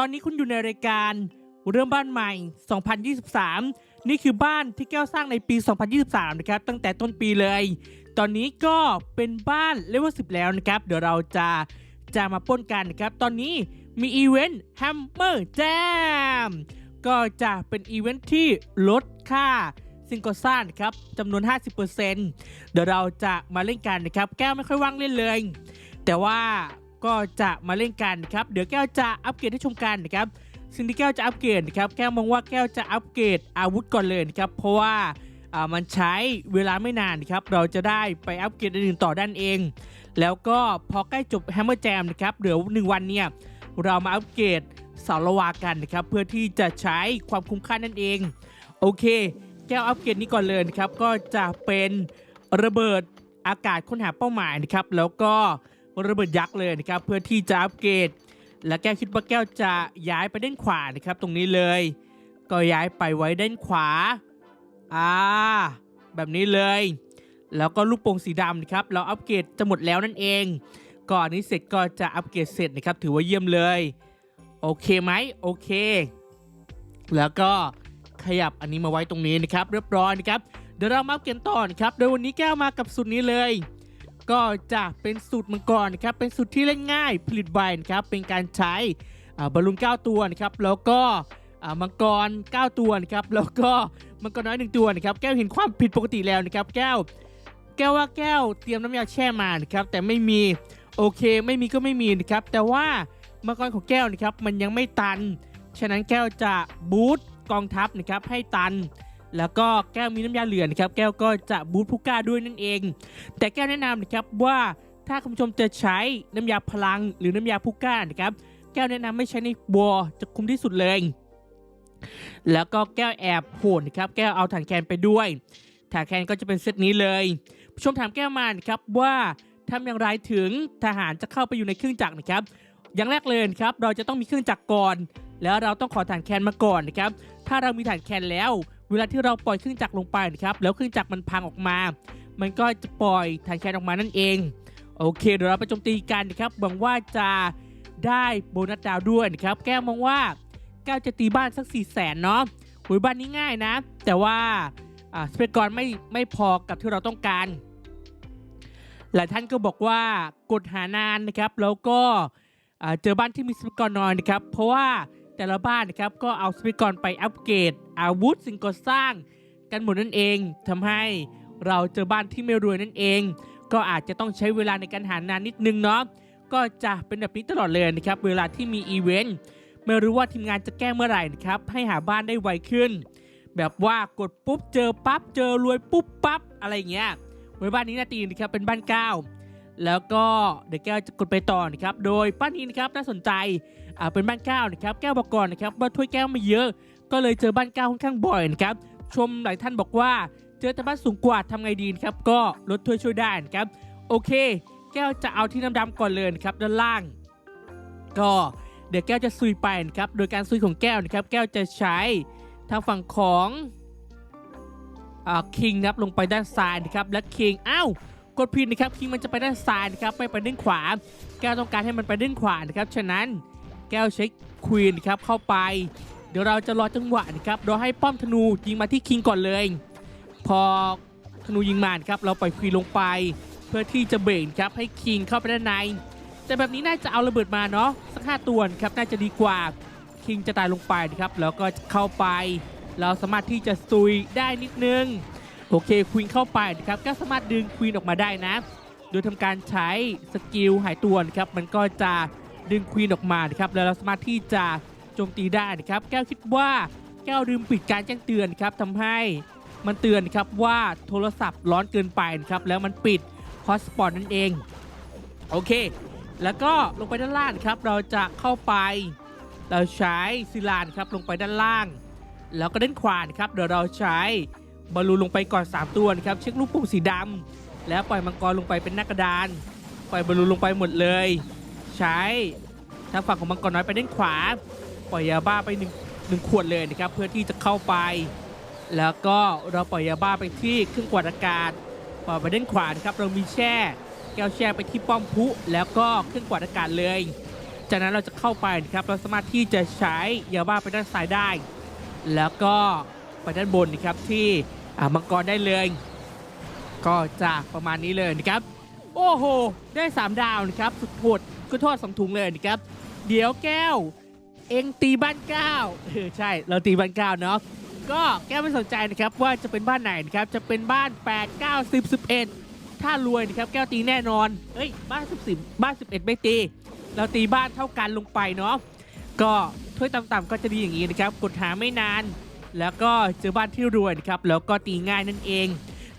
ตอนนี้คุณอยู่ในรายการ เรื่องบ้านใหม่ 2023 นี่คือบ้านที่แก้วสร้างในปี 2023 นะครับ ตั้งแต่ต้นปีเลย ตอนนี้ก็เป็นบ้านเลเวล10แล้วนะครับ เดี๋ยวเราจะจะมาป้นกันนะครับ ตอนนี้มีอีเวนต์แฮมเมอร์แจมก็จะเป็นอีเวนต์ที่ลดค่าซิงเกิลซ่านครับจำนวน 50%เดี๋ยวเราจะมาเล่นกันนะครับ แก้วไม่ค่อยว่างเล่นเลย แต่ว่า ก็จะมาเล่นกันครับ เดี๋ยวแก้วจะอัปเกรดให้ชมกันนะครับ สิ่งที่แก้วจะอัปเกรดนะครับแก้วมองว่าแก้วจะอัปเกรดอาวุธก่อนเลยนะครับ เพราะว่าามันใช้เวลาไม่นานนะครับ เราจะได้ไปอัปเกรดอื่นต่อด้านเอง แล้วก็พอใกล้จบ Hammer Jam นะครับเหลือหนึ่งวันเนี่ยเรามาอัปเกรดสาละวากันนะครับ เพื่อที่จะใช้ความคุ้มค่านั่นเอง โอเค แก้วอัปเกรดนี้ก่อนเลยนะครับ ก็จะเป็นระเบิดอากาศค้นหาเป้าหมายนะครับ แล้วก็ ระเบิดยักษ์เลยนะครับเพื่อที่จะอัปเกรดและแก้วคิดว่าแก้วจะย้ายไปด้านขวานะครับ ตรงนี้เลย ก็ย้ายไปไว้ด้านขวาอ่าแบบนี้เลย แล้วก็ลูกโป่งสีดำนะครับเราอัปเกรดจะหมดแล้วนั่นเอง ก่อนนี้เสร็จก็จะอัปเกรดเสร็จนะครับถือว่าเยี่ยมเลยโอเคไหมโอเค แล้วก็ขยับอันนี้มาไว้ตรงนี้นะครับ เรียบร้อยนะครับเดี๋ยวเรามาอัปเกรดต่อนะครับโดยวันนี้แก้วมากับสูตรนี้เลย ก็จะเป็นสูตรมังกรนะครับเป็นสูตรที่เล่นง่ายผลิตไวนะครับเป็นการใช้อ่าบอลลูน9ตัวนะครับแล้วก็มังกร 9 ตัวนะครับแล้วก็มังกรน้อยหนึ่งตัวนะครับแก้วเห็นความผิดปกติแล้วนะครับแก้ว แก้วว่าแก้วเตรียมน้ำยาแช่มานะครับแต่ไม่มีโอเคไม่มีก็ไม่มีนะครับแต่ว่ามังกรของแก้วนะครับมันยังไม่ตัน ฉะนั้นแก้วจะบูตกองทัพนะครับให้ตัน แล้วก็แก้วมีน้ำยาเหลือนะครับแก้วก็จะบูตผู้กล้าด้วยนั่นเอง แต่แก้วแนะนำนะครับว่าถ้าคุณผู้ชมจะใช้น้ำยาพลังหรือน้ำยาผู้กล้านะครับแก้วแนะนำไม่ใช้ในบัวจะคุ้มที่สุดเลย แล้วก็แก้วแอบโหดนะครับแก้วเอาถังแคนไปด้วยถังแคนก็จะเป็นเซตนี้เลยผู้ชมถามแก้วมานะครับว่าทำอย่างไรถึงทหารจะเข้าไปอยู่ในเครื่องจักรนะครับ อย่างแรกเลยครับเราจะต้องมีเครื่องจักรก่อน แล้วเราต้องขอฐานแคนมาก่อนนะครับ ถ้าเรามีฐานแคนแล้ว เวลาที่เราปล่อยเครื่องจักรลงไปนะครับแล้วเครื่องจักรมันพังออกมา มันก็จะปล่อยฐานแคนออกมานั่นเองโอเคเดี๋ยวเราไปโจมตีกันนะครับหวังว่าจะได้โบนัสดาวด้วยนะครับแก้วมองว่าแก้วจะตีบ้านสัก4ี่แสนเนาะหุยบ้านนี้ง่ายนะ แต่ว่าอ่าสเปกรไม่ไม่พอกับที่เราต้องการ หลายท่านก็บอกว่ากดหานานนะครับ แล้วก็เจอบ้านที่มีสเปกรน้อยนะครับ เพราะว่า แต่ละบ้านนะครับก็เอาสเปกรไปอัปเกรด อาวุธสิ่งก่อสร้าง กันหมดนั่นเองทำให้เราเจอบ้านที่ไม่รวยนั่นเอง ก็อาจจะต้องใช้เวลาในการหานานนิดนึงเนาะก็จะเป็นแบบนี้ตลอดเลยนะครับเวลาที่มีอีเวนต์ไม่รู้ว่าทีมงานจะแก้เมื่อไหร่นะครับให้หาบ้านได้ไวขึ้น แบบว่ากดปุ๊บเจอปั๊บเจอรวยปุ๊บปั๊บอะไรเงี้ยไว้บ้านนี้นาตีนะครับเป็นบ้านเก้าแล้วก็เดี๋ยวแก้วจะกดไปต่อนะครับโดยบ้านนี้นะครับน่าสนใจ อ่าเป็นบ้านเก้านะครับแก้วบอกก่อนนะครับว่าถ้วยแก้วไม่เยอะ ก็เลยเจอบ้านเก้าค่อนข้างบ่อยนะครับชมหลายท่านบอกว่า เจอแต่บ้านสูงกว่าทำไงดีนะครับก็ลดถ้วยช่วยได้นะครับโอเค แก้วจะเอาที่น้ำดำก่อนเลยนะครับด้านล่าง ก็เดี๋ยวแก้วจะซุยไปนะครับโดยการซุยของแก้วนะครับ แก้วจะใช้ทางฝั่งของอ่าคิงนะครับลงไปด้านซ้ายนะครับและคิงอ้าวกดผิดนะครับคิงมันจะไปด้านซ้ายนะครับไม่ไปด้านขวา แก้วต้องการให้มันไปด้านขวานะครับฉะนั้น แก้วเช็คควีนครับเข้าไป เดี๋ยวเราจะรอจังหวะนะครับเราให้ป้อมธนูยิงมาที่คิงก่อนเลย พอธนูยิงมานครับเราปล่อยควีนลงไป เพื่อที่จะเบรกครับให้คิงเข้าไปด้านใน แต่แบบนี้น่าจะเอาระเบิดมาเนาะสักห้าตัวครับน่าจะดีกว่าคิงจะตายลงไปนะครับแล้วก็เข้าไป เราสามารถที่จะซุยได้นิดนึงโอเคควีนเข้าไปนะครับก็สามารถดึงควีนออกมาได้นะ โดยทำการใช้สกิลหายตัวนะครับมันก็จะ ดึงควีนออกมานะครับแล้วเราสามารถที่จะโจมตีได้นะครับแก้วคิดว่าแก้วลืมปิดการแจ้งเตือนครับทำให้มันเตือนครับว่าโทรศัพท์ร้อนเกินไปนะครับแล้วมันปิดฮอตสปอตนั่นเองโอเค แล้วก็ลงไปด้านล่างครับเราจะเข้าไป เราใช้ซิลานครับลงไปด้านล่าง แล้วก็ด้านขวานครับเดี๋ยวเราใช้บอลลูนลงไปก่อน 3 ตัวนะครับเช็คลูกโป่งสีดำแล้วปล่อยมังกรลงไปเป็นหน้ากระดาน ปล่อยบอลลูนลงไปหมดเลย ใช้ ทางฝั่งของมังกรน้อยไปด้านขวา ปล่อยยาบ้าไปหนึ่งหนึ่งขวดเลยนะครับ เพื่อที่จะเข้าไป แล้วก็เราปล่อยยาบ้าไปที่เครื่องกวาดอากาศปล่อยไปด้านขวานะครับเรามีแช่ แก้วแช่ไปที่ป้อมพุแล้วก็เครื่องกวาดอากาศเลย จากนั้นเราจะเข้าไปนะครับเราสามารถที่จะใช้ยาบ้าไปด้านซ้ายได้ แล้วก็ไปด้านบนนะครับที่มังกรได้เลย ก็จะประมาณนี้เลยนะครับ โอ้โห ได้ 3 ดาวนะครับ สุดโหดก็โทษสองถุงเลยนะครับ เดี๋ยวแก้ว เองตีบ้านเก้าเออใช่เราตีบ้านเก้าเนาะก็แก้วไม่สนใจนะครับว่าจะเป็นบ้านไหนนะครับจะเป็นบ้าน 8 9 10 11 ถ้ารวยนะครับแก้วตีแน่นอนเอ้ยบ้าน10 10บ้าน 11 ไม่ตี เราตีบ้านเท่ากันลงไปเนาะก็ถ้วยต่ำๆก็จะดีอย่างนี้นะครับกดหาไม่นาน แล้วก็เจอบ้านที่รวยนะครับแล้วก็ตีง่ายนั่นเอง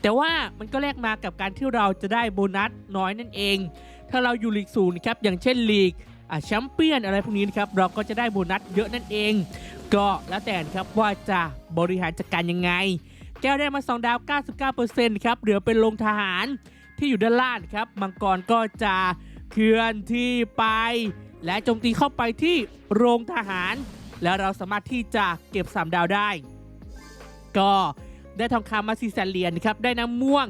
แต่ว่ามันก็แลกมากับการที่เราจะได้โบนัสน้อยนั่นเอง ถ้าเราอยู่ลีกสูงนะครับอย่างเช่นลีก แชมเปี้ยนอะไรพวกนี้นะครับเราก็จะได้โบนัสเยอะนั่นเอง ก็แล้วแต่ครับว่าจะบริหารจัดการยังไง แก้วได้มา 2 ดาว 99%ครับเหลือเป็นลงทหารที่อยู่ด้านล่างครับมังกรก็จะเคลื่อนที่ไป และโจมตีเข้าไปที่โรงทหาร แล้วเราสามารถที่จะเก็บ 3 ดาวได้ ก็ได้ทองคำมา4แสนเหรียญนครับได้น้ำม่วง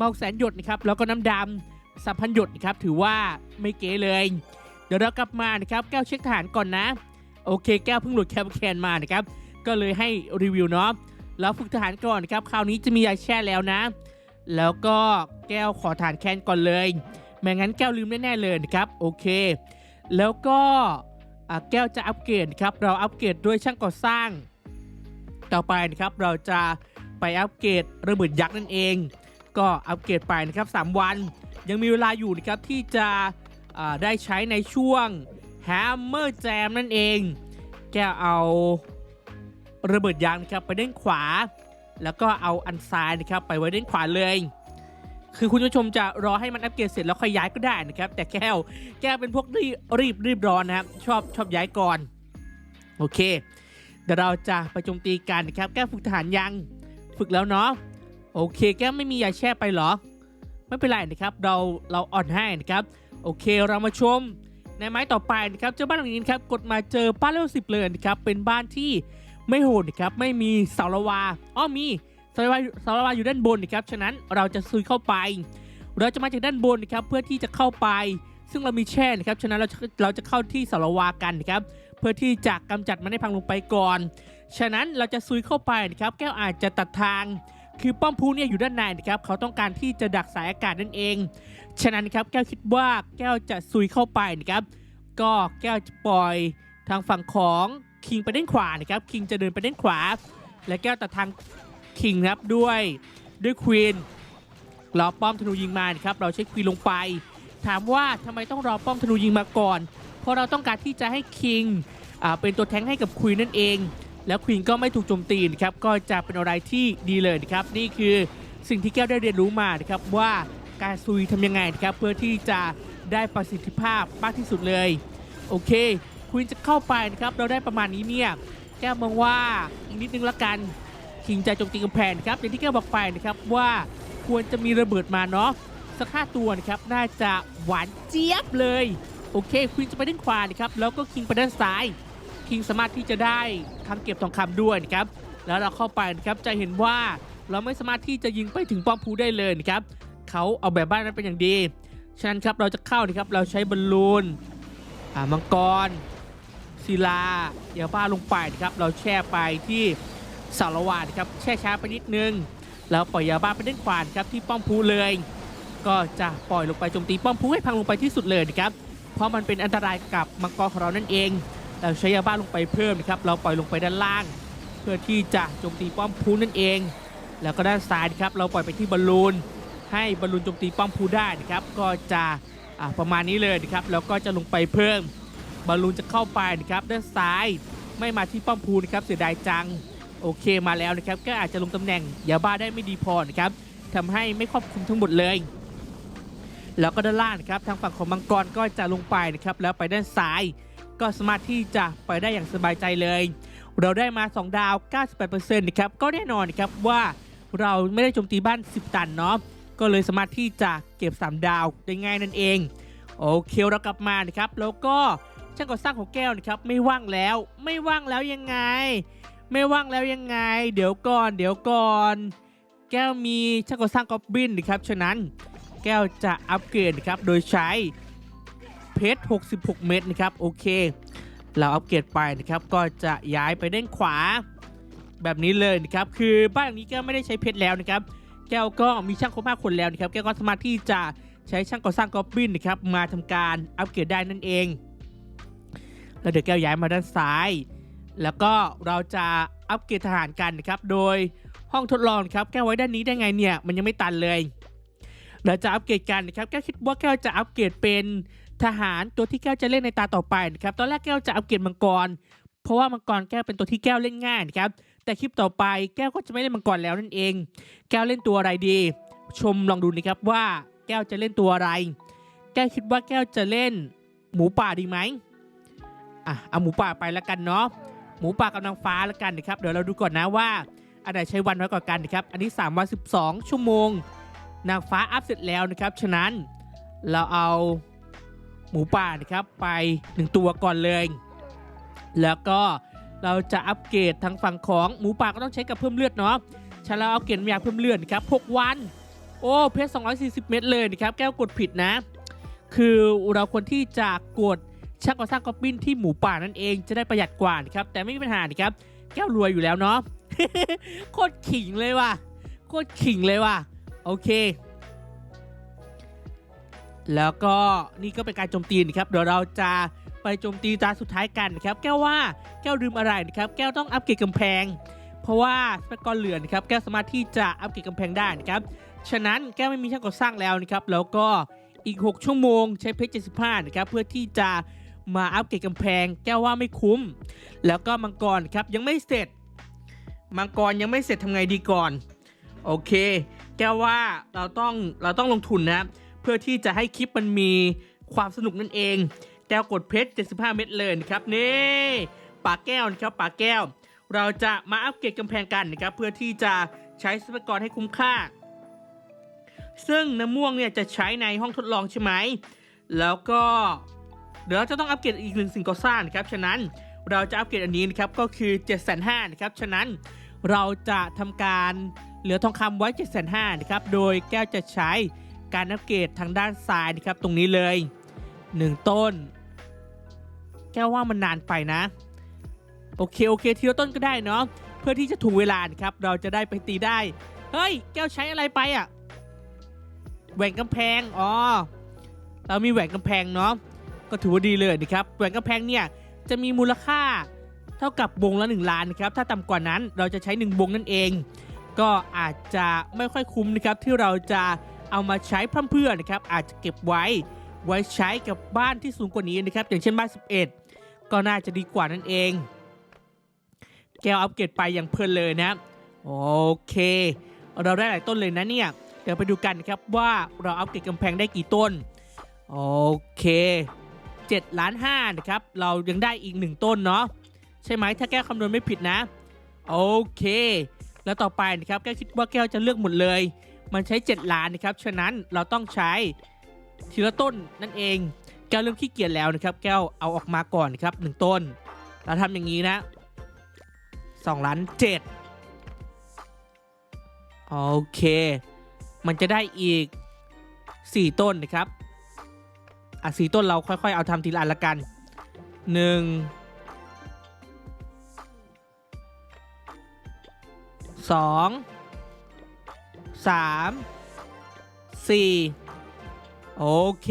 มาแสนหยดนะครับแล้วก็น้ำดำสามพันหยดนะครับถือว่าไม่เก๋เลย เดี๋ยวเรากลับมานะครับแก้วเช็คทหารก่อนนะ โอเค แก้วเพิ่งหลุดแคปแคนมานะครับก็เลยให้รีวิวเนาะแล้วฝึกทหารก่อนนะครับคราวนี้จะมียาแช่แล้วนะ แล้วก็แก้วขอฐานแคนก่อนเลยไม่งั้นแก้วลืมแน่ๆเลยนะครับโอเค แล้วก็แก้วจะอัปเกรดครับเราอัปเกรดด้วยช่างก่อสร้าง ต่อไปนะครับเราจะไปอัปเกรดระเบิดยักษ์นั่นเอง ก็อัปเกรดไปนะครับ 3 วัน ยังมีเวลาอยู่นะครับที่จะ ได้ใช้ในช่วง Hammer Jam นั่นเอง แกเอาระเบิดยางนะครับไปด้านขวา แล้วก็เอาอันซ้ายนะครับไปไว้ด้านขวาเลย คือคุณผู้ชมจะรอให้มันอัปเกรดเสร็จแล้วค่อยย้ายก็ได้นะครับ แต่แก้วแก้วเป็นพวกรีบรีบรีบร้อนนะครับ ชอบชอบย้ายก่อน โอเค เดี๋ยวเราจะไปโจมตีกันนะครับ แก้วฝึกทหารยังฝึกแล้วเนาะโอเค แก้วไม่มียาแช่ไปหรอ ไม่เป็นไรนะครับ เราเราอ่อนให้นะครับ โอเคเรามาชมในไม้ต่อไปนะครับเจ้าบ้านหลังนี้นครับกดมาเจอบ้านเลเวลสิบเลยนะครับเป็นบ้านที่ไม่โหดนะครับไม่มีเสาละวาอ้อมีเสาละวาเสาละวาอยู่ด้านบนนะครับฉะนั้นเราจะซุยเข้าไป เราจะมาจากด้านบนนะครับเพื่อที่จะเข้าไป ซึ่งเรามีแช่นะครับฉะนั้นเราเราจะเข้าที่เสาละวากันนะครับเพื่อที่จะกำจัดมันให้พังลงไปก่อน ฉะนั้นเราจะซุยเข้าไปนะครับแก้วอาจจะตัดทาง คือป้อมพูเนี่ยอยู่ด้านในนะครับเขาต้องการที่จะดักสายอากาศนั่นเอง ฉะนั้นครับแก้วคิดว่าแก้วจะซุยเข้าไปนะครับ ก็แก้วจะปล่อยทางฝั่งของคิงไปด้านขวานะครับคิงจะเดินไปด้านขวา และแก้วตัดทางคิงครับด้วยด้วยควีนรอป้อมธนูยิงมานะครับเราใช้ควีนลงไป ถามว่าทำไมต้องรอป้อมธนูยิงมาก่อน เพราะเราต้องการที่จะให้คิงเป็นตัวแทงให้กับควีนนั่นเอง แล้วควีนก็ไม่ถูกโจมตีนะครับก็จะเป็นอะไรที่ดีเลยนะครับนี่คือสิ่งที่แก้วได้เรียนรู้มานะครับว่า การซุยทำยังไงครับ เพื่อที่จะได้ประสิทธิภาพมากที่สุดเลย โอเคควีนจะเข้าไปนะครับ เราได้ประมาณนี้เนี่ยแก้มองว่าอีกนิดนึงละกันคิงจะโจมตีกำแพงครับอย่างที่แก้บอกไปนะครับว่าควรจะมีระเบิดมาเนาะสักห้าตัวนะครับน่าจะหวานเจี๊ยบเลย โอเคควีนจะไปด้านขวานะครับแล้วก็คิงไปด้านซ้ายคิงสามารถที่จะได้คำเก็บทองคำด้วยนะครับแล้วเราเข้าไปนะครับจะเห็นว่าเราไม่สามารถที่จะยิงไปถึงป้อมพูได้เลยนะครับ เขาเอาแบบบ้านนั้นเป็นอย่างดี ฉะนั้นครับเราจะเข้านะครับเราใช้บอลลูนอ่ามังกรศิลาเดี๋ยวบ้าลงไปนะครับเราแช่ไปที่สารวานครับแช่ช้าไปนิดนึงแล้วปล่อยยาบ้าไปด้านขวานครับที่ป้อมพูเลย ก็จะปล่อยลงไปโจมตีป้อมพูให้พังลงไปที่สุดเลยนะครับเพราะมันเป็นอันตรายกับมังกรของเรานั่นเอง เราใช้ยาบ้าลงไปเพิ่มนะครับเราปล่อยลงไปด้านล่าง เพื่อที่จะโจมตีป้อมพูนั่นเอง แล้วก็ด้านซ้ายครับเราปล่อยไปที่บอลลูน ให้บอลลูนโจมตีป้อมพูได้นะครับก็จะประมาณนี้เลยนะครับแล้วก็จะลงไปเพิ่มบอลลูนจะเข้าไปนะครับด้านซ้ายไม่มาที่ป้อมพูนะครับเสียดายจังโอเคมาแล้วนะครับ ก็อาจจะลงตำแหน่งยาบ้าได้ไม่ดีพอนะครับทำให้ไม่ครอบคลุมทั้งหมดเลย แล้วก็ด้านล่างนะครับทางฝั่งของมังกรก็จะลงไปนะครับแล้วไปด้านซ้าย ก็สามารถที่จะไปได้อย่างสบายใจเลย เราได้มา 2 ดาว 98%นะครับก็แน่นอนนะครับว่าเราไม่ได้โจมตีบ้าน 10 ตันเนาะ ก็เลยสามารถที่จะเก็บ 3 ดาวได้ง่ายนั่นเอง โอเคเรากลับมานะครับ แล้วก็ช่างก่อสร้างของแก้วนะครับ ไม่ว่างแล้ว ไม่ว่างแล้วยังไง ไม่ว่างแล้วยังไง เดี๋ยวก่อน เดี๋ยวก่อน แก้วมีช่างก่อสร้างกอบบินนะครับฉะนั้นแก้วจะอัปเกรดนะครับโดยใช้เพชร 66 เม็ดนะครับโอเค เราอัปเกรดไปนะครับก็จะย้ายไปด้านขวา แบบนี้เลยนะครับคือบ้านหลังนี้แก้วไม่ได้ใช้เพชรแล้วนะครับ แก้วก็มีช่างครบห้าคนแล้วนะครับแก้วก็สามารถที่จะใช้ช่างก่อสร้างกอบบินนะครับมาทำการอัปเกรดได้นั่นเอง แล้วเดี๋ยวแก้วย้ายมาด้านซ้าย แล้วก็เราจะอัปเกรดทหารกันนะครับโดยห้องทดลองครับแก้วไว้ด้านนี้ได้ไงเนี่ยมันยังไม่ตันเลยเราจะอัปเกรดกันนะครับแก้วคิดว่าแก้วจะอัปเกรดเป็นทหารตัวที่แก้วจะเล่นในตาต่อไปนะครับตอนแรกแก้วจะอัปเกรดมังกร เพราะว่ามังกรแก้วเป็นตัวที่แก้วเล่นง่ายนะครับ แต่คลิปต่อไปแก้วก็จะไม่เล่นมังกรแล้วนั่นเอง แก้วเล่นตัวอะไรดี ชมลองดูนะครับว่าแก้วจะเล่นตัวอะไร แก้วคิดว่าแก้วจะเล่น หมูป่าดีไหมอะเอาหมูป่าไปแล้วกันเนาะหมูป่ากับนางฟ้าแล้วกันนะครับเดี๋ยวเราดูก่อนนะว่าอันไหนใช้วันน้อยกว่ากันนะครับอันนี้3วัน12 ชั่วโมง นางฟ้าอัพเสร็จแล้วนะครับฉะนั้นเราเอาหมูป่านะครับไป 1 ตัวก่อนเลย แล้วก็ เราจะอัปเกรดทางฝั่งของหมูป่าก็ต้องใช้กับเพิ่มเลือดเนาะฉันเราเอาเกรดน้ำยาเพิ่มเลือดครับ6วัน โอ้เพชร240 เม็ดเลยนะครับแก้วกดผิดนะ คือเราควรที่จะกดช่างก่อสร้างกอบบินที่หมูป่านั่นเองจะได้ประหยัดกว่านะครับแต่ไม่มีปัญหานะครับแก้วรวยอยู่แล้วเนาะโคตรขิงเลยว่ะโคตรขิงเลยว่ะโอเค แล้วก็นี่ก็เป็นการโจมตีนะครับเดี๋ยวเราจะ ไปโจมตีตาสุดท้ายกันนะครับแก้วว่าแก้วลืมอะไรนะครับแก้วต้องอัปเกรดกำแพง เพราะว่าสเปกกรเหลือนะครับแก้วสามารถที่จะอัปเกรดกำแพงได้นะครับฉะนั้นแก้วไม่มีช่างก่อสร้างแล้วนะครับแล้วก็อีก 6 ชั่วโมงใช้เพชร75นะครับเพื่อที่จะมาอัปเกรดกำแพง แก้วว่าไม่คุ้ม แล้วก็มังกรครับยังไม่เสร็จ มังกรยังไม่เสร็จทำไงดีก่อนโอเค แก้วว่าเราต้องเราต้องลงทุนนะเพื่อที่จะให้คลิปมันมีความสนุกนั่นเอง แก้วกดเพชร 75 เม็ดเลยนะครับนี่ป่าแก้วนะครับป่าแก้ว เราจะมาอัปเกรดกำแพงกันนะครับเพื่อที่จะใช้ทรัพยากรให้คุ้มค่า ซึ่งน้ำม่วงเนี่ยจะใช้ในห้องทดลองใช่ไหมแล้วก็เดี๋ยวเราจะต้องอัปเกรดอีกหนึ่งสิ่งก่อสร้างนะครับฉะนั้นเราจะอัปเกรดอันนี้นะครับก็คือ 7 5 0 0 0นะครับฉะนั้นเราจะทำการเหลือทองคำไว้ 7 5 0 0 0นะครับโดยแก้วจะใช้การอัปเกรดทางด้านซ้ายนะครับตรงนี้เลย 1 ต้น แก้วว่ามันนานไปนะ โอเคโอเคทีละต้นก็ได้เนาะเพื่อที่จะถูกเวลาครับ เราจะได้ไปตีได้ เฮ้ย แก้วใช้อะไรไปอะ่ะแหวนกำแพงอ๋อเรามีแหวนกำแพงเนาะก็ถือว่าดีเลยนะครับแหวนกำแพงเนี่ยจะมีมูลค่าเท่ากับวงละ 1 ล้านนะครับถ้าต่ำกว่านั้นเราจะใช้ 1 วงนั่นเอง ก็อาจจะไม่ค่อยคุ้มนะครับที่เราจะเอามาใช้พร่ำเพื่อนะครับอาจจะเก็บไว้ไว้ใช้กับบ้านที่สูงกว่านี้นะครับอย่างเช่นบ้าน 11 ก็น่าจะดีกว่านั่นเอง แก้วอัปเกรดไปอย่างเพลินเลยนะโอเค เราได้หลายต้นเลยนะเนี่ย เดี๋ยวไปดูกันครับว่าเราอัปเกรดกำแพงได้กี่ต้น โอเค7ล้าน5นะครับ เรายังได้อีก 1 ต้นเนาะใช่ไหมถ้าแก้วคำนวณไม่ผิดนะ โอเค แล้วต่อไปนะครับแก้วคิดว่าแก้วจะเลือกหมดเลย มันใช้ 7 ล้านนะครับ ฉะนั้นเราต้องใช้ทีละต้นนั่นเอง แก้วเริ่มขี้เกียจแล้วนะครับ แก้วเอาออกมาก่อนครับหนึ่งต้น เราทำอย่างนี้นะ2ล้าน7โอเค มันจะได้อีก4ต้นนะครับ อะสี่ต้นเราค่อยๆ เอาทำทีละอันละกันหนึ่งสองสามสี่โอเค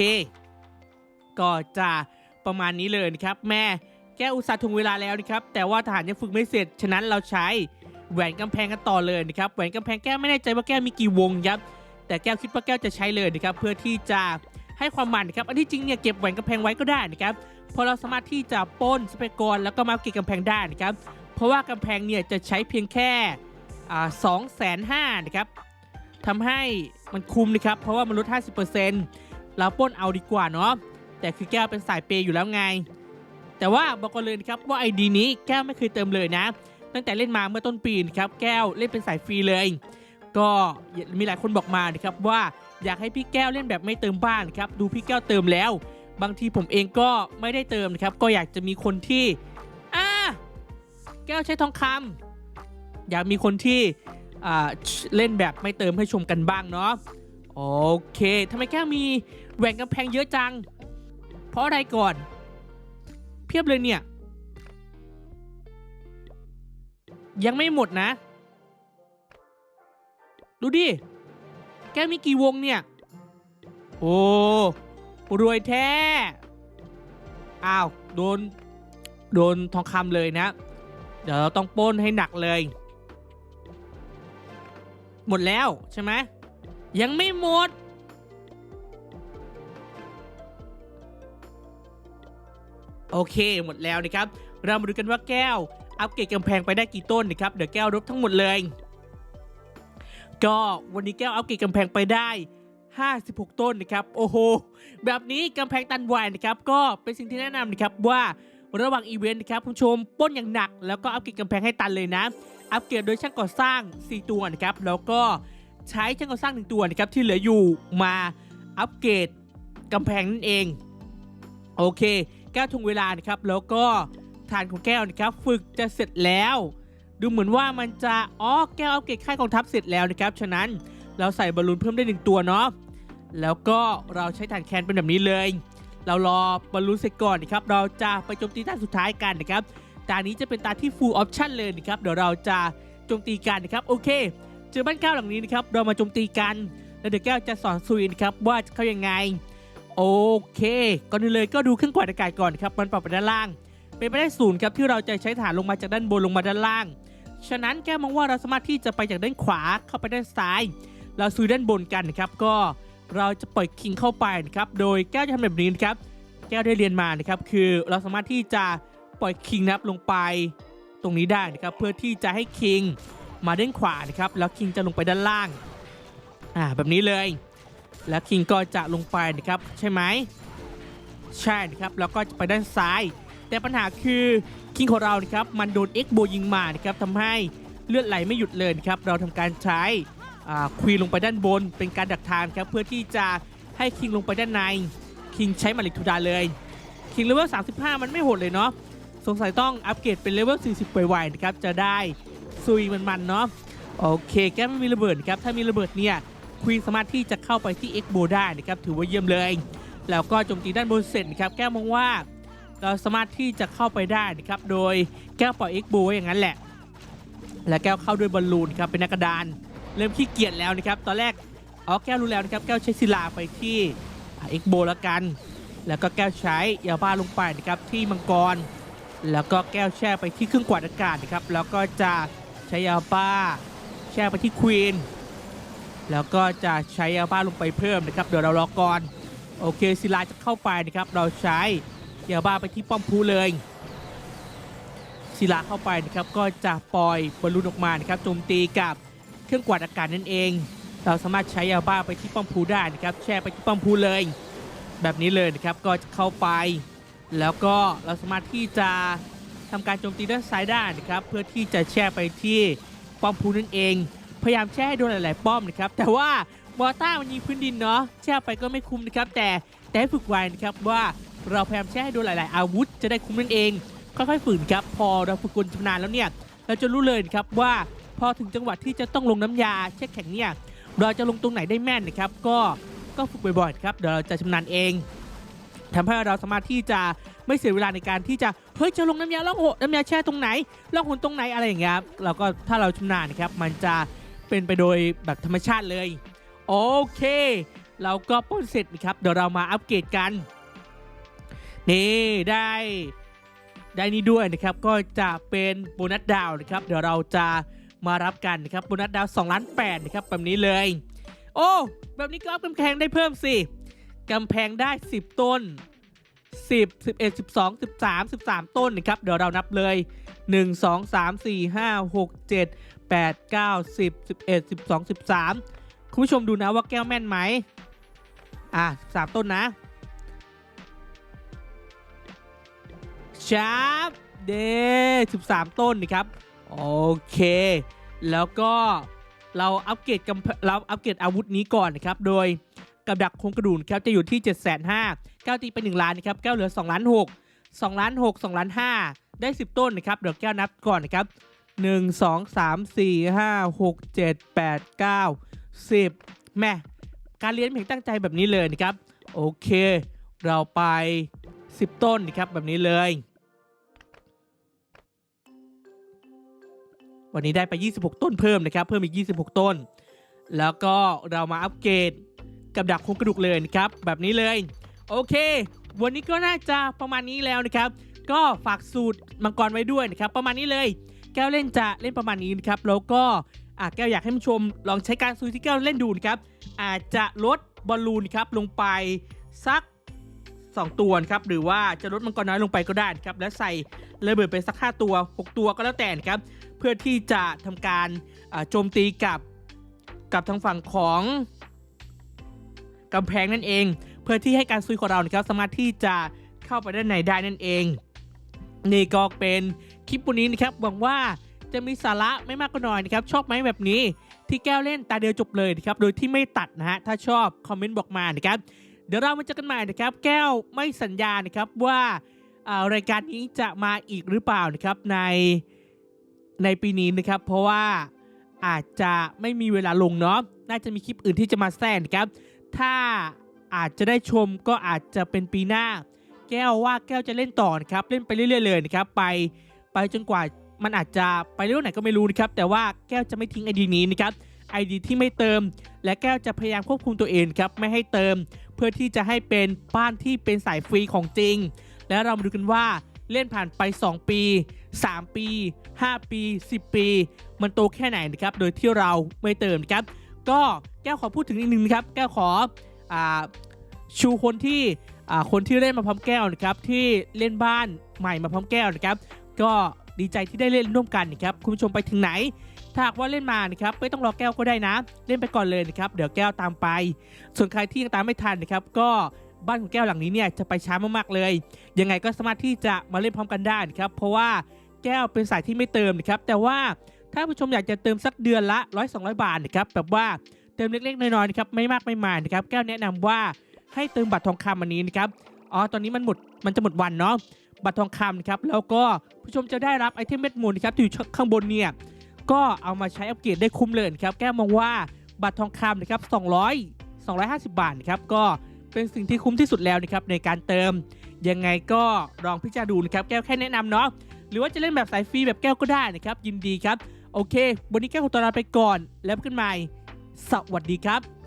ก็จะประมาณนี้เลยนะครับ แม่แก้อุตส่าห์ถึงเวลาแล้วนะครับ แต่ว่าทหารยังฝึกไม่เสร็จ ฉะนั้นเราใช้แหวนกำแพงกันต่อเลยนะครับ แหวนกำแพงแก้วไม่แน่ใจว่าแก้วมีกี่วงครับแต่แก้วคิดว่าแก้วจะใช้เลยนะครับ เพื่อที่จะให้ความมันนะครับ อันที่จริงเนี่ยเก็บแหวนกำแพงไว้ก็ได้นะครับเพราะเราสามารถที่จะป้นสเปกรแล้วก็มาเก็บกำแพงได้นะครับ เพราะว่ากำแพงเนี่ยจะใช้เพียงแค่สองแสนห้านะครับทำให้มันคุ้มนะครับ เพราะว่ามันลด 50%เราป้นเอาดีกว่าเนาะ แต่คือแก้วเป็นสายเปย์อยู่แล้วไง แต่ว่าบอกกันเลยนะครับว่าไอดีนี้แก้วไม่เคยเติมเลยนะ ตั้งแต่เล่นมาเมื่อต้นปีนะครับแก้วเล่นเป็นสายฟรีเลย ก็มีหลายคนบอกมานะครับว่าอยากให้พี่แก้วเล่นแบบไม่เติมบ้านครับดูพี่แก้วเติมแล้ว บางทีผมเองก็ไม่ได้เติมนะครับก็อยากจะมีคนที่อ่าแก้วใช้ทองคำอยากมีคนที่เล่นแบบไม่เติมให้ชมกันบ้างเนาะโอเคทำไมแก้วมีแหวนกำแพงเยอะจัง ราะอะไรก่อน เพียบเลยเนี่ย ยังไม่หมดนะ ดูดิ แกมีกี่วงเนี่ย โอ้รวยแท้ อ้าว โดน โดนทองคำเลยนะ เดี๋ยวเราต้องป้นให้หนักเลย หมดแล้วใช่ไหมยังไม่หมด โอเค หมดแล้วนะครับ เรามาดูกันว่าแก้ว อัปเกรดกำแพงไปได้กี่ต้นนะครับ เดี๋ยวแก้วรบทั้งหมดเลย ก็วันนี้แก้วอัปเกรดกำแพงไปได้ 56 ต้นนะครับ โอ้โห แบบนี้กำแพงตันวายนะครับ ก็เป็นสิ่งที่แนะนำนะครับว่าระหว่างอีเวนต์นะครับคุณผู้ชมป้นอย่างหนัก แล้วก็อัปเกรดกำแพงให้ตันเลยนะ อัปเกรดโดยช่างก่อสร้าง 4 ตัวนะครับ แล้วก็ใช้ช่างก่อสร้างหนึ่งตัวนะครับที่เหลืออยู่มาอัปเกรดกำแพงนั่นเอง โอเค ก้วทวงเวลานะครับแล้วก็ฐานของแก้วนะครับฝึกจะเสร็จแล้ว ดูเหมือนว่ามันจะอ๋อแก้วอัปเกรดค่ายกองทัพเสร็จแล้วนะครับฉะนั้นเราใส่บอลลูนเพิ่มได้หนึ่งตัวเนาะแล้วก็เราใช้ฐานแคนเป็นแบบนี้เลย เรารอบอลลูนเสร็จก่อนนะครับเราจะไปโจมตีตาสุดท้ายกันนะครับตานี้จะเป็นตาที่ full option เลยนะครับเดี๋ยวเราจะโจมตีกันนะครับโอเค เจอบ้านแก้วหลังนี้นะครับเรามาโจมตีกัน แล้วเดี๋ยวแก้วจะสอนซุยนะครับว่าจะเข้ายังไง โอเค ก่อนอื่นเลยก็ดูเครื่องกวาดอากาศก่อนครับ มันปรับไปด้านล่าง เป็นไปได้ศูนย์ครับที่เราจะใช้ฐานลงมาจากด้านบนลงมาด้านล่าง ฉะนั้นแก้วมองว่าเราสามารถที่จะไปจากด้านขวาเข้าไปด้านซ้าย เราซุยด้านบนกันนะครับ ก็เราจะปล่อยคิงเข้าไปนะครับ โดยแก้วจะทำแบบนี้นะครับ แก้วได้เรียนมานะครับ คือเราสามารถที่จะปล่อยคิงนะครับลงไปตรงนี้ได้นะครับ เพื่อที่จะให้คิงมาด้านขวานะครับ แล้วคิงจะลงไปด้านล่าง อ่า แบบนี้เลย แล้วคิงก็จะลงไปนะครับใช่ไหมใช่นะครับแล้วก็จะไปด้านซ้าย แต่ปัญหาคือคิงของเรานะครับมันโดนเอ็กโบยิงมานะครับทำให้เลือดไหลไม่หยุดเลยนะครับเราทำการใช้ควีนลงไปด้านบน เป็นการดักทางครับเพื่อที่จะให้คิงลงไปด้านในคิงใช้มาลิกทูดาเลยคิงเลเวล35 มันไม่โหดเลยเนาะสงสัยต้องอัปเกรดเป็นเลเวล40ไวๆนะครับจะได้ซุยมันๆเนาะโอเคแก้วไม่มีระเบิดครับถ้ามีระเบิดเนี่ย ควีนสามารถที่จะเข้าไปที่เอ็กโบได้นะครับถือว่าเยี่ยมเลย แล้วก็โจมตีด้านบนเสร็จนะครับแก้วมองว่า เราสามารถที่จะเข้าไปได้นะครับโดยแก้วปล่อยเอ็กโบไว้อย่างนั้นแหละ และแก้วเข้าด้วยบอลลูนครับเป็นนักกระดาน เริ่มขี้เกียจแล้วนะครับตอนแรกอ๋อแก้วรู้แล้วนะครับแก้วใช้ศิลาไปที่เอ็กโบแล้วกัน แล้วก็แก้วใช้ยาบ้าลงไปนะครับที่มังกร แล้วก็แก้วแช่ไปที่เครื่องกวาดอากาศนะครับแล้วก็จะใช้ยาบ้าแช่ไปที่ควีน แล้วก็จะใช้ยาบ้าลงไปเพิ่มนะครับเดี๋ยวเรารอก่อนโอเคศิลาจะเข้าไปนะครับเราใช้ยาบ้าไปที่ป้อมพูเลยศิลาเข้าไปนะครับก็จะปล่อยบอลลูนออกมานะครับโจมตีกับเครื่องกวาดอากาศนั่นเอง เราสามารถใช้ยาบ้าไปที่ป้อมพูได้นะครับแช่ไปที่ป้อมพูเลย แบบนี้เลยนะครับก็จะเข้าไป แล้วก็เราสามารถที่จะทำการโจมตีด้านซ้ายได้นะครับเพื่อที่จะแช่ไปที่ป้อมพูนั่นเอง พยายามแช่ให้โดนหลาย ๆ ป้อมนะครับ แต่ว่ามอต้ามันยิงพื้นดินเนาะแช่ไปก็ไม่คุ้มนะครับ แต่แต่ฝึกไว้นะครับว่าเราพยายามแช่ให้โดนหลาย ๆ อาวุธจะได้คุ้มนั่นเอง ค่อย ๆ ฝืนครับ พอเราฝึกกลชำนาญแล้วเนี่ย เราจะรู้เลยครับว่าพอถึงจังหวะที่จะต้องลงน้ำยาแช่แข็งเนี่ยเราจะลงตรงไหนได้แม่นนะครับ ก็ก็ฝึกบ่อย ๆ ครับเดี๋ยวเราจะชำนาญเองทำให้เราสามารถที่จะไม่เสียเวลาในการที่จะเฮ้ยจะลงน้ำยาล่องหนน้ำยาแช่ตรงไหนล่องหนตรงไหนอะไรอย่างเงี้ยเราก็ถ้าเราชำนาญนะครับมันจะ เป็นไปโดยแบบธรรมชาติเลย โอเค เราก็ป้นเสร็จนะครับ เดี๋ยวเรามาอัปเกรดกัน นี่ได้ได้นี่ด้วยนะครับ ก็จะเป็นโบนัสดาวนะครับ เดี๋ยวเราจะมารับกันนะครับโบนัสดาว2ล้าน8นะครับแบบนี้เลย โอ้แบบนี้ก็อัพกำแพงได้เพิ่มสิกำแพงได้ 10 ต้น 10 11 12 13 13 ต้นนะครับ เดี๋ยวเรานับเลย 1 2 3 4 5 6 7 8 9 10 11 12 13 คุณผู้ชมดูนะว่าแก้วแม่นไหมอะ3ต้นนะชาร์ปเด13 ต้นนะครับ โอเค แล้วก็เราอัปเกรดกำเราอัปเกรดอาวุธนี้ก่อนนะครับ โดยกับดักโครงกระดูนครับจะอยู่ที่ 7 5 0 0 0แก้วตีไป1ล้านนะครับแก้วเหลือ2ล้าน6 2ล้าน6 2ล้าน5ได้ 10 ต้นนะครับเดี๋ยวแก้วนับก่อนนะครับ 1 2 3 4 5 6 7 8 9 10แม่การเรียนเพียงตั้งใจแบบนี้เลยนะครับ โอเค เราไป 10 ต้นนะครับแบบนี้เลย วันนี้ได้ไป 26 ต้นเพิ่มนะครับ เพิ่มอีก 26 ต้น แล้วก็เรามาอัปเกรดกับดักโครงกระดูกเลยนะครับแบบนี้เลย โอเค วันนี้ก็น่าจะประมาณนี้แล้วนะครับ ก็ฝากสูตรมังกรไว้ด้วยนะครับ ประมาณนี้เลย แก้วเล่นจะเล่นประมาณนี้นะครับแล้วก็อะแก้วอยากให้ผู้ชมลองใช้การซูที่แก้วเล่นดูนะครับอาจจะลดบอลลูนครับลงไปสัก 2 ตัวครับหรือว่าจะลดมังกรน้อยลงไปก็ได้ครับแล้วใส่ระเบิดไปสัก 5 ตัว 6 ตัวก็แล้วแต่ครับเพื่อที่จะทำการโจมตีกับกับทางฝั่งของกำแพงนั่นเอง เพื่อที่ให้การซุยของเรานะครับสามารถที่จะเข้าไปด้านในได้นั่นเองนี่ก็เป็น คลิปวันนี้นะครับหวังว่าจะมีสาระไม่มากก็น้อยนะครับ ชอบไหมแบบนี้ ที่แก้วเล่นตาเดียวจบเลยนะครับ โดยที่ไม่ตัดนะฮะ ถ้าชอบคอมเมนต์บอกมานะครับ เดี๋ยวเรามาเจอกันใหม่นะครับ แก้วไม่สัญญานะครับว่าารายการนี้จะมาอีกหรือเปล่านะครับในในปีนี้นะครับ เพราะว่าอาจจะไม่มีเวลาลงเนาะ น่าจะมีคลิปอื่นที่จะมาแทรกนะครับ ถ้าอาจจะได้ชมก็อาจจะเป็นปีหน้า แก้วว่าแก้วจะเล่นต่อนะครับ เล่นไปเรื่อยๆเลยนะครับ ไป ไปจนกว่ามันอาจจะไปเรื่องไหนก็ไม่รู้นะครับ แต่ว่าแก้วจะไม่ทิ้งไอดีนี้นะครับไอดีที่ไม่เติม และแก้วจะพยายามควบคุมตัวเองครับไม่ให้เติม เพื่อที่จะให้เป็นบ้านที่เป็นสายฟรีของจริง แล้วเรามาดูกันว่าเล่นผ่านไป 2 ปี 3 ปี 5 ปี 10 ปี มันโตแค่ไหนนะครับ โดยที่เราไม่เติมนะครับ ก็แก้วขอพูดถึงอีกหนึ่งนะครับ แก้วขออชูคนที่คนที่เล่นมาพร้อมแก้วนะครับ ที่เล่นบ้านใหม่มาพร้อมแก้วนะครับ ก็ดีใจที่ได้เล่นร่วมกันนะครับคุณผู้ชมไปถึงไหน ถ้าหากว่าเล่นมานะครับไม่ต้องรอแก้วก็ได้นะ เล่นไปก่อนเลยนะครับเดี๋ยวแก้วตามไป ส่วนใครที่ยังตามไม่ทันนะครับก็บ้านของแก้วหลังนี้เนี่ยจะไปช้ามากๆเลย ยังไงก็สามารถที่จะมาเล่นพร้อมกันได้นะครับเพราะว่าแก้วเป็นสายที่ไม่เติมนะครับแต่ว่าถ้าผู้ชมอยากจะเติมสักเดือนละ100 200บาทนะครับแบบว่าเติมเล็กๆน้อยๆนะครับไม่มากไม่มายนะครับแก้วแนะนำว่าให้เติมบัตรทองคำอันนี้นะครับอ๋อตอนนี้มันหมดมันจะหมดวันเนาะ บัตรทองคำนะครับแล้วก็ผู้ชมจะได้รับไอเทมเม็ดมูลนะครับที่อยู่ข้างบนเนี่ยก็เอามาใช้อัปเกรดได้คุ้มเลยนะครับแก้วมองว่าบัตรทองคำนะครับ200 250 บาทนะครับก็เป็นสิ่งที่คุ้มที่สุดแล้วนะครับในการเติม ยังไงก็ลองพิจารณาดูนะครับแก้วแค่แนะนำเนาะหรือว่าจะเล่นแบบสายฟรีแบบแก้วก็ได้นะครับยินดีครับ โอเค วันนี้แก้วขอตัวลาไปก่อนแล้วพบกันใหม่ สวัสดีครับ